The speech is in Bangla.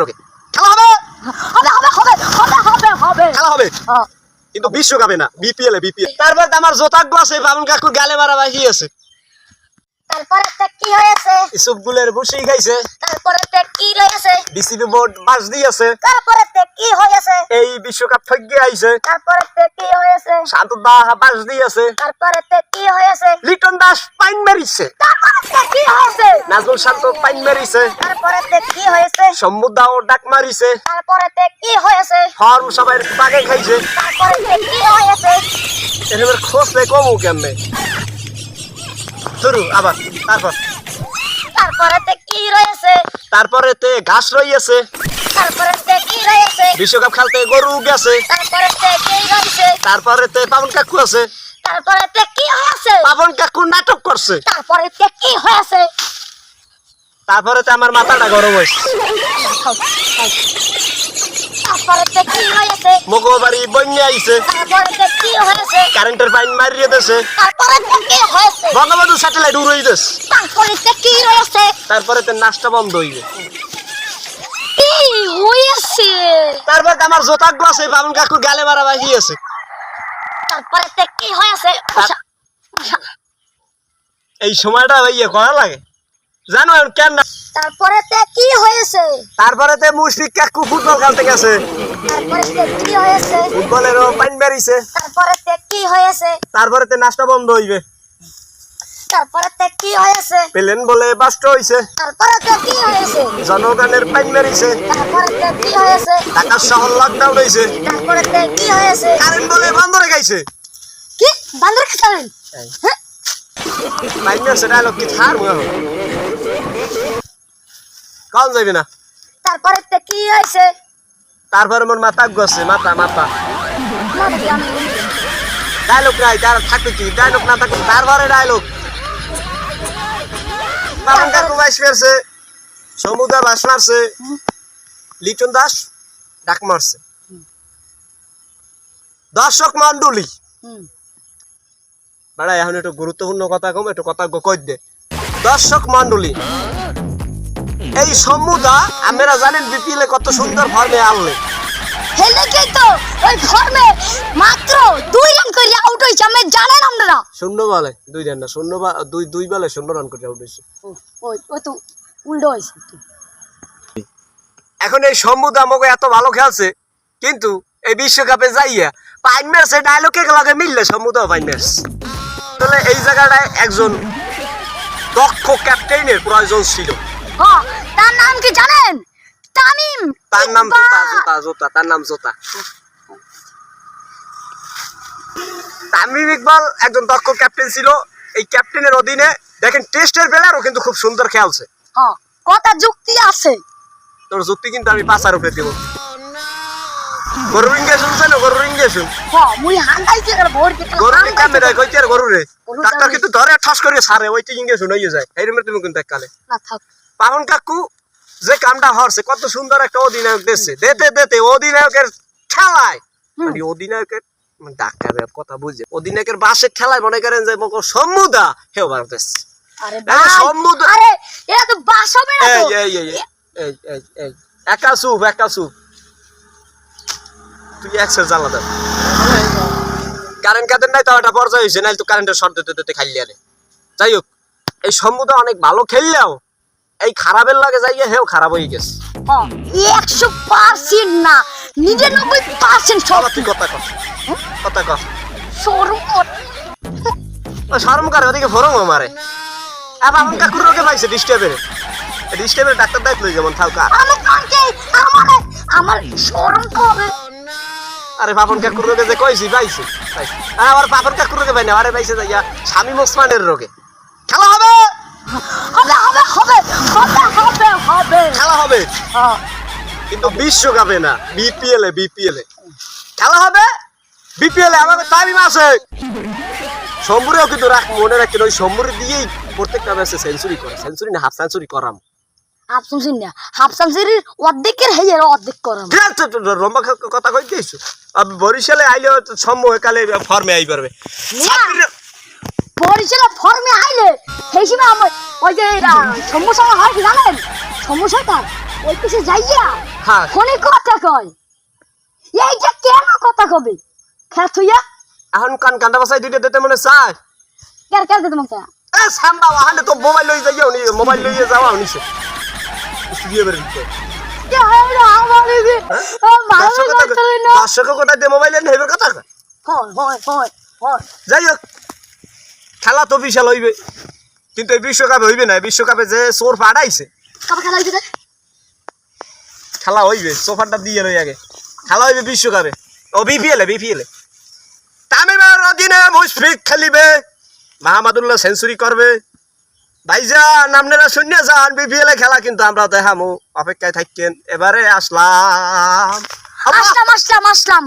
রোগে। খেলা হবে? হবে হবে হবে হবে খেলা হবে। কিন্তু বিশ্বকাপে না বিপিএল এ বিপিএল তারপর তো আমার জোতাগ্য আছে বাবুল কাকুর গালে মারা বাকি আছে। তারপর একটা কি হয়েছে? ইসুফগুলের বসেই খাইছে। তারপরে তে কি রয়েছে ডিসিবি বোর্ড বাস দিয়েছে তারপরে তে কি হয়েছে এই বিশ্বকাপ ঠগিয়ে আইছে। তারপরে তে কি হয়েছে শান্ত দাহা বাস দিয়েছে তারপরে তে কি হয়েছে লিটন দাস পাইন মারিছে তারপরে তে কি হয়েছে নাজমুল শান্ত পাইন মারিছে তারপরে তে কি হয়েছে সম্মুদাও ডাক মারিছে তারপরে তে কি হয়েছে ফর্ম সবাই পাগে খাইছে। তারপরে তে কি হয়েছে এবার খোঁজ নেই কমু কেমনে? শুরু আবার তারপর তারপরে কি রয়েছে তারপরে তে ঘাস রইয়াছে। তারপরে তে কি রয়েছে? বিশ্বকাপ খেলতে গরু গেছে তারপরে তে কি তারপরে তে পাবন কাকু আছে। তারপরে তে কি হয়েছে? পাবন কাকু নাটক করছে। তারপরে তে কি হয়েছে? তারপরে তে আমার মাথাটা গরম হয়েছে। তারপরে তে কি হয়েছে? মগো বাড়ি বন্যা আইছে। তারপরে কি হয়েছে? কারেন্টের পাইন মারিয়ে দেছে তারপরে কি হয়েছে? বঙ্গবন্ধু স্যাটেলাইট উড়াই দেশ তারপরে কি রয়েছে তারপরে তে নাচটা বন্ধ হইবে হয়েছে? তারপরে আমার জোতাগ্য আছে বাবুন কাকুর গালে মারা বাকি আছে। তারপরে তে কি হয়েছে? এই সময়টা ভাইয়া করা লাগে। জানো কেন না? তারপরে তে কি হয়েছে? তারপরে তে মুশফিক কাকু ফুটবল খেলতে গেছে। তারপরে তে কি হয়েছে? ফুটবলেরও পাইন মারিছে। তারপরে তে কি হয়েছে? তারপরে তে নাচটা বন্ধ হইবে। তারপরে তে কি হয়েছে? প্লেন বলে বাস্ট হইছে। তারপরে তে কি হয়েছে? জনগণের পাইন মারিছে। তারপরে তে কি হয়েছে? ঢাকা শহর লকডাউন হইছে। তারপরে তে কি হয়েছে? কারেন্ট বলে বন্ধ রেখাইছে কি? বান্দর খাবেন হ্যাঁ পাইন মারছে ডায়লগ কি থার হয় কম যাইবে না? তারপরে তে কি হয়েছে? তারপরে মোর মাথা গছে মাথা মাথা। ডায়লগ নাই তার থাকবে কি? ডায়লগ না থাকবে তারপরে ডায়লগ বাবন কাকু বাইশ মারছে সমুদ্র বাস মারছে। লিটন দাস ডাক মারছে। দর্শক মন্ডলী বেড়া এখন একটু গুরুত্বপূর্ণ কথা কম একটু কথা কই দে। দর্শক মন্ডলী এই সমুদা আমরা জানেন বিপিএল কত সুন্দর ফর্মে আনলে। হেলে কি তো? ওই ফর্মে মাত্র দুই রান করে আউট হয়েছে আমি জানেন আপনারা। শূন্য বলে দুই রান না শূন্য বা দুই দুই বলে শূন্য রান করে আউট হয়েছে ওই ওই তো উল্টো হয়েছে এখন এই সমুদ্র আমাকে এত ভালো খেলছে কিন্তু এই বিশ্বকাপে যাইয়া পাইন ম্যাচে ডায়লগে লাগে মিললে সমুদ্র পাইন ম্যাচ। তাহলে এই জায়গাটায় একজন দক্ষ ক্যাপ্টেনের প্রয়োজন ছিল। হ্যাঁ তার নাম কি জানেন? তামিম তার নাম জোতা জোতা জোতা তার নাম জোতা। তামিম ইকবাল একজন দক্ষ ক্যাপ্টেন ছিল। এই ক্যাপ্টেনের অধীনে দেখেন টেস্টের বেলারও কিন্তু খুব সুন্দর খেলছে হ্যাঁ কথা যুক্তি আছে? তোর যুক্তি কিন্তু আমি পাঁচার উপরে দিব। গরুর ইঞ্জেকশন শুনছে না? গরুর ইঞ্জেকশন হ্যাঁ মুই হান্দাইছে করে ভোর দিতে গরুর কামে দেয় কইতে আর গরুরে। গরুর ডাক্তার কিন্তু ধরে ঠস করে সারে ওইটি ইঞ্জেকশন হয়ে যায়। এই রকমের তুমি কিন্তু কালে না থাক। পাবন কাকু যে কামটা হরছে কত সুন্দর একটা অধিনায়ক দিচ্ছে। দেতে দেতে অধিনায়কের খেলায় মানে অধিনায়কের মানে ডাক্তারের কথা বুঝে অধিনায়কের বাসে খেলায় মনে করেন যে সমুদা হেও ভারতেস আরে আরে ভাই সমুদ্র- আরে এটা তো বাস হবে না তো? এই এই এই, এই এই এই একা সুপ একা সুপ তুই একসের জ্বালা দেব কারেন্ট কাটেন নাই তো একটা পর্যায়ে হয়েছে নাইলে তো কারেন্টের শর্ট দিতে দিতে খাইলি আরে। যাই হোক এই সম্মুদা অনেক ভালো খেললেও এই খারাপের লাগে যাইয়া হেও খারাপ হয়ে গেছে। হ্যাঁ একশো পার্সেন্ট না নিরানব্বই পার্সেন্ট সব। তুই কথা কর কথা কর। শোরুম শরম করে ওদিকে ফরম মারে। আবার আমার কাকুর রোগে পাইছে ডিস্টার্বের। ডিস্টার্বের ডাক্তার দায়িত্ব লই যেমন থাকা আমার আমার আমার শোরুম করে আরে পাপন কাকুর রোগে যে কইছি পাইছি পাইছি। আরে আবার পাপন কাকুর রোগে পাই না আরে পাইছে যাইয়া স্বামী ওসমানের রোগে। খেলা হবে! হবে হবে হবে হবে হবে। খেলা হবে। হ্যাঁ। কিন্তু বিশ্বকাপে না বিপিএল এ বিপিএল এ। খেলা হবে বিপিএল এ আমাদের তামিম আছে সম্বুরেও কিন্তু রাখ মনে রাখেন ওই সম্বুরে দিয়েই প্রত্যেকটা ম্যাচে সেঞ্চুরি করে। সেঞ্চুরি না হাফ সেঞ্চুরি করাম। হাফ শুনছেন না হাফ সেঞ্চুরির অর্ধেকের হেয়ে অর্ধেক করাম। লম্বা কথা কই দিয়েছ বরিশালে আইলে সময় কালে ফর্মে আই পারবে বরিশালে ফর্মে আইলে সেই সময় আমার ওই যে সমস্যা হয় কি জানেন? সমস্যাটা ওই কিছু যাইয়া হ্যাঁ। ফোনে কথা কয়। এইটা কেন কথা কবে? খেলা থইয়া। এখন কান কান্দা বাসাই দিতে দিতে মনে চায়। কেন কেন দিতে মতো এ সাম্বা ওখানে তো মোবাইল লই যাইয়া উনি মোবাইল লইয়ে যাওয়া উনিছে স্টুডিও বের দিতে ভালো পাঁচশো কথা না। পাঁচশো কথা দিয়ে মোবাইল এনে হেবের কথা হয় হয় হয় হয়। যাই হোক। খেলা তো বিশাল হইবে। কিন্তু এই বিশ্বকাপে হইবে না বিশ্বকাপে যে চোর পাড়াইছে খেলা খেলা হইবে সোফারটা দিয়ে লই আগে। খেলা হইবে বিশ্বকাপে। ও বিপিএল বিপিএল তামিমের অধীনে মুশফিক খেলিবে মাহমুদুল্লাহ সেঞ্চুরি করবে। ভাইজান আপনারা শূন্য যান বিপিএল খেলা কিন্তু আমরা দেখামু অপেক্ষায় থাকতেন এবারে আসলাম। আসলাম আসলাম আসলাম।